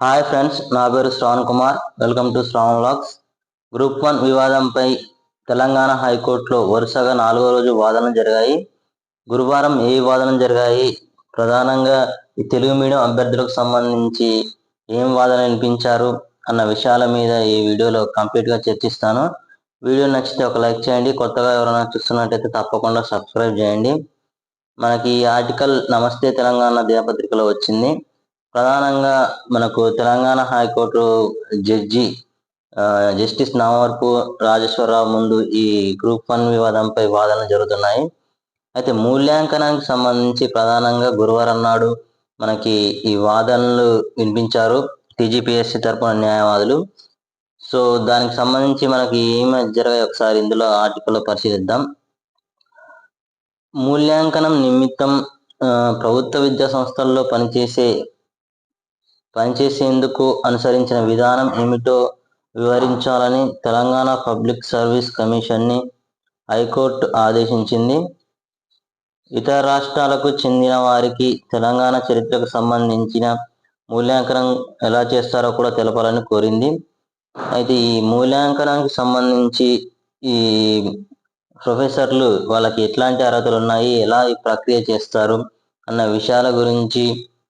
Hi friends నా పేరు Shravan Kumar. Welcome to Shravan vlogs group one వివాదంపై తెలంగాణ హైకోర్టులో వరుసగా నాలుగో రోజు వాదనలు జరిగాయి. గురువారం ఏ వాదనలు జరిగాయి? ప్రధానంగా ఈ తెలుగు మీడియం అభ్యర్థులకు సంబంధించి ఏం వాదన వినిపించారు అన్న విషయాల మీద ఈ వీడియోలో కంప్లీట్గా చర్చిస్తాను. వీడియో నచ్చితే ఒక లైక్ చేయండి. కొత్తగా ఎవరైనా చూస్తున్నట్టయితే తప్పకుండా సబ్స్క్రైబ్ చేయండి. మనకి ఈ ఆర్టికల్ నమస్తే తెలంగాణ దినపత్రికలో వచ్చింది. ప్రధానంగా మనకు Telangana high court judge justice Namavarapu Rajeswararao ముందు ఈ గ్రూప్ వన్ వివాదంపై వాదనలు జరుగుతున్నాయి. అయితే మూల్యాంకనానికి సంబంధించి ప్రధానంగా గురువారం నాడు మనకి ఈ వాదనలు వినిపించారు టీజీపీఎస్సీ తరపున న్యాయవాదులు. సో దానికి సంబంధించి మనకి ఏమి జరగాయి ఒకసారి ఇందులో ఆర్టికల్లో పరిశీలిద్దాం. మూల్యాంకనం నిమిత్తం ప్రభుత్వ విద్యా సంస్థల్లో పనిచేసే పనిచేసేందుకు అనుసరించిన విధానం ఏమిటో వివరించాలని తెలంగాణ పబ్లిక్ సర్వీస్ కమిషన్ని హైకోర్టు ఆదేశించింది. ఇతర రాష్ట్రాలకు చెందిన వారికి తెలంగాణ చరిత్రకు సంబంధించిన మూల్యాంకనం ఎలా చేస్తారో కూడా తెలపాలని కోరింది. అయితే ఈ మూల్యాంకనానికి సంబంధించి ఈ ప్రొఫెసర్లు వాళ్ళకి ఎట్లాంటి అర్హతలు ఉన్నాయి ఎలా ఈ ప్రక్రియ చేస్తారు అన్న విషయాల గురించి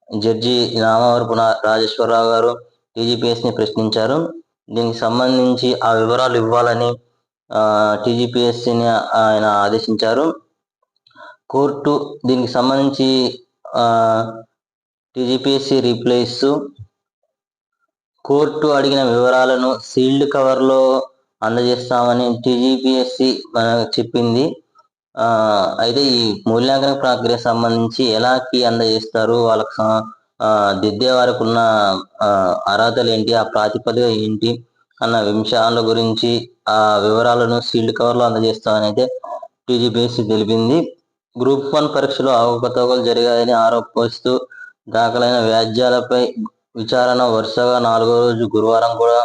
జడ్జి రామవరపు రాజేశ్వరరావు గారు టీజీపీఎస్ని ప్రశ్నించారు. దీనికి సంబంధించి ఆ వివరాలు ఇవ్వాలని టీజీపీఎస్సీని ఆయన ఆదేశించారు. కోర్టు దీనికి సంబంధించి టీజీపీఎస్సీ రిప్లై ఇస్తూ కోర్టు అడిగిన వివరాలను సీల్డ్ కవర్లో అందజేస్తామని టీజీపీఎస్సీ చెప్పింది. అయితే ఈ మూల్యాంకన ప్రక్రియ సంబంధించి ఎలా కీ అందజేస్తారు? వాళ్ళకి దిద్దే వారికి ఉన్న అర్హతలు ఏంటి? ఆ ప్రాతిపదిక ఏంటి? అన్న వింశాల గురించి ఆ వివరాలను సీల్డ్ కవర్లో అందజేస్తామని అయితే టీజీపీఎస్సీ తెలిపింది. గ్రూప్ వన్ పరీక్షలో అవకతవకలు జరిగాయని ఆరోపిస్తూ దాఖలైన వ్యాజ్యాలపై విచారణ వరుసగా నాలుగో రోజు గురువారం కూడా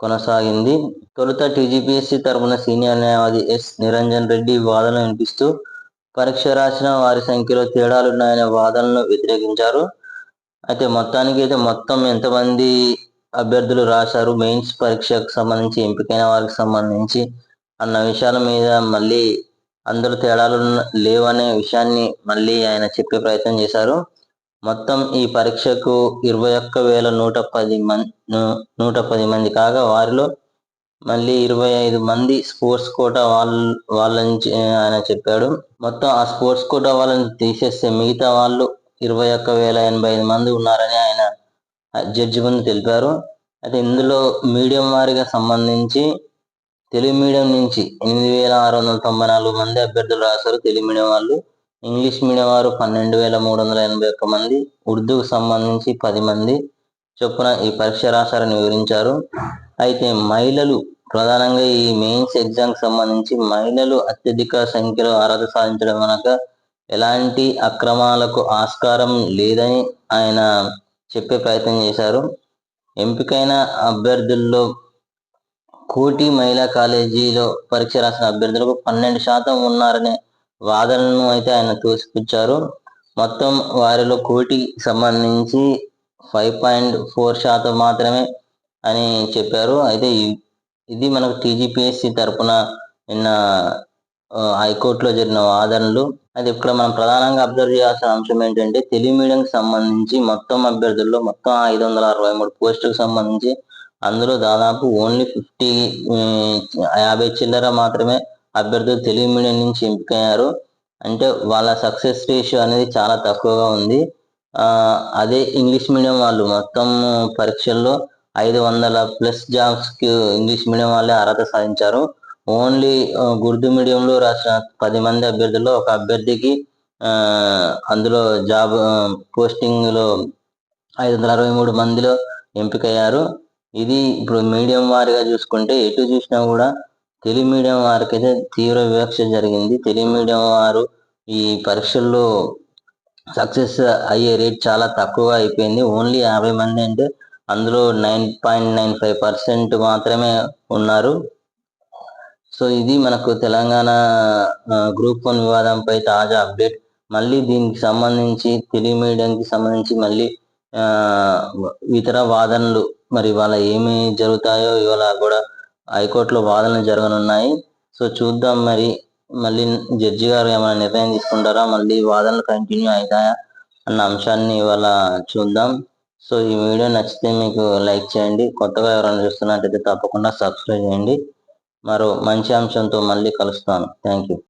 కొనసాగింది. తొలుత టీజీపీఎస్సీ తరపున సీనియర్ న్యాయవాది ఎస్. నిరంజన్ రెడ్డి వాదనలు వినిపిస్తూ పరీక్ష రాసిన వారి సంఖ్యలో తేడాలున్నాయనే వాదనను వ్యతిరేకించారు. అయితే మొత్తానికి అయితే మొత్తం ఎంతమంది అభ్యర్థులు రాశారు? మెయిన్స్ పరీక్షకు సంబంధించి ఎంపికైన వారికి సంబంధించి అన్న విషయాల మీద మళ్ళీ అందరూ తేడాలు లేవనే విషయాన్ని మళ్ళీ ఆయన చెప్పే ప్రయత్నం చేశారు. మొత్తం ఈ పరీక్షకు ఇరవై ఒక్క వేల నూట పది మంది నూట పది మంది కాగా వారిలో మళ్ళీ ఇరవై ఐదు మంది స్పోర్ట్స్ కోటా వాళ్ళ వాళ్ళని ఆయన చెప్పాడు. మొత్తం ఆ స్పోర్ట్స్ కోటా వాళ్ళని తీసేస్తే మిగతా వాళ్ళు ఇరవై ఒక్క వేల ఎనభై ఐదు మంది ఉన్నారని ఆయన జడ్జి ముందు తెలిపారు. అయితే ఇందులో మీడియం వారిగా సంబంధించి తెలుగు మీడియం నుంచి ఎనిమిది వేల ఆరు వందల తొంభై నాలుగు మంది అభ్యర్థులు రాశారు తెలుగు మీడియం వాళ్ళు. ఇంగ్లీష్ మీడియం వారు పన్నెండు వేల మూడు వందల ఎనభై ఒక్క మంది ఉర్దూకు సంబంధించి పది మంది చొప్పున ఈ పరీక్ష రాశారని వివరించారు. అయితే మహిళలు ప్రధానంగా ఈ మెయిన్స్ ఎగ్జామ్ సంబంధించి మహిళలు అత్యధిక సంఖ్యలో అర్హత సాధించడం కనుక ఎలాంటి అక్రమాలకు ఆస్కారం లేదని ఆయన చెప్పే ప్రయత్నం చేశారు. ఎంపికైన అభ్యర్థుల్లో కోటి మహిళా కాలేజీలో పరీక్ష రాసిన అభ్యర్థులకు పన్నెండు శాతం ఉన్నారనే వాదనను అయితే ఆయన తోసిపుచ్చారు. మొత్తం వారిలో కోటి సంబంధించి ఫైవ్ పాయింట్ ఫోర్ శాతం మాత్రమే అని చెప్పారు. అయితే ఇది మనకు టీజీపీఎస్సీ తరపున నిన్న హైకోర్టులో జరిగిన వాదనలు. అయితే ఇక్కడ మనం ప్రధానంగా అబ్జర్వ్ చేయాల్సిన అంశం ఏంటంటే తెలుగు మీడియంకి సంబంధించి మొత్తం అభ్యర్థుల్లో మొత్తం ఐదు వందల అరవై మూడు పోస్టులకు సంబంధించి అందులో దాదాపు ఓన్లీ ఫిఫ్టీ యాభై చిల్లర మాత్రమే అభ్యర్థులు తెలుగు మీడియం నుంచి ఎంపికయ్యారు. అంటే వాళ్ళ సక్సెస్ రేషియో అనేది చాలా తక్కువగా ఉంది. అదే ఇంగ్లీష్ మీడియం వాళ్ళు మొత్తం పరీక్షల్లో ఐదు వందల ప్లస్ జాబ్స్కి ఇంగ్లీష్ మీడియం వాళ్ళే అర్హత సాధించారు. ఓన్లీ గుర్దు మీడియంలో రాసిన పది మంది అభ్యర్థుల్లో ఒక అభ్యర్థికి అందులో జాబ్ పోస్టింగ్లో ఐదు వందల అరవై మూడు మందిలో ఎంపికయ్యారు. ఇది ఇప్పుడు మీడియం వారిగా చూసుకుంటే ఎటు చూసినా కూడా తెలుగు మీడియం వారికి అయితే తీవ్ర వివక్ష జరిగింది. తెలుగు మీడియం వారు ఈ పరీక్షల్లో సక్సెస్ అయ్యే రేట్ చాలా తక్కువగా అయిపోయింది. ఓన్లీ యాభై మంది అంటే అందులో nine point nine five percent మాత్రమే ఉన్నారు. సో ఇది మనకు తెలంగాణ గ్రూప్ వన్ వివాదంపై తాజా అప్డేట్. మళ్ళీ దీనికి సంబంధించి తెలుగు మీడియంకి సంబంధించి మళ్ళీ ఇతర వాదనలు మరి వాళ్ళ ఏమి జరుగుతాయో ఇవాళ కూడా హైకోర్టులో వాదనలు జరగనున్నాయి. సో చూద్దాం మరి. మళ్ళీ జడ్జి గారు ఏమైనా నిర్ణయం తీసుకుంటారా? మళ్ళీ వాదనలు కంటిన్యూ అవుతాయా అన్న అంశాన్ని ఇవాళ చూద్దాం. సో ఈ వీడియో నచ్చితే మీకు లైక్ చేయండి. కొత్తగా ఎవరైనా చూస్తున్నట్టయితే తప్పకుండా సబ్స్క్రైబ్ చేయండి. మరో మంచి అంశంతో మళ్ళీ కలుస్తాను. Thank you.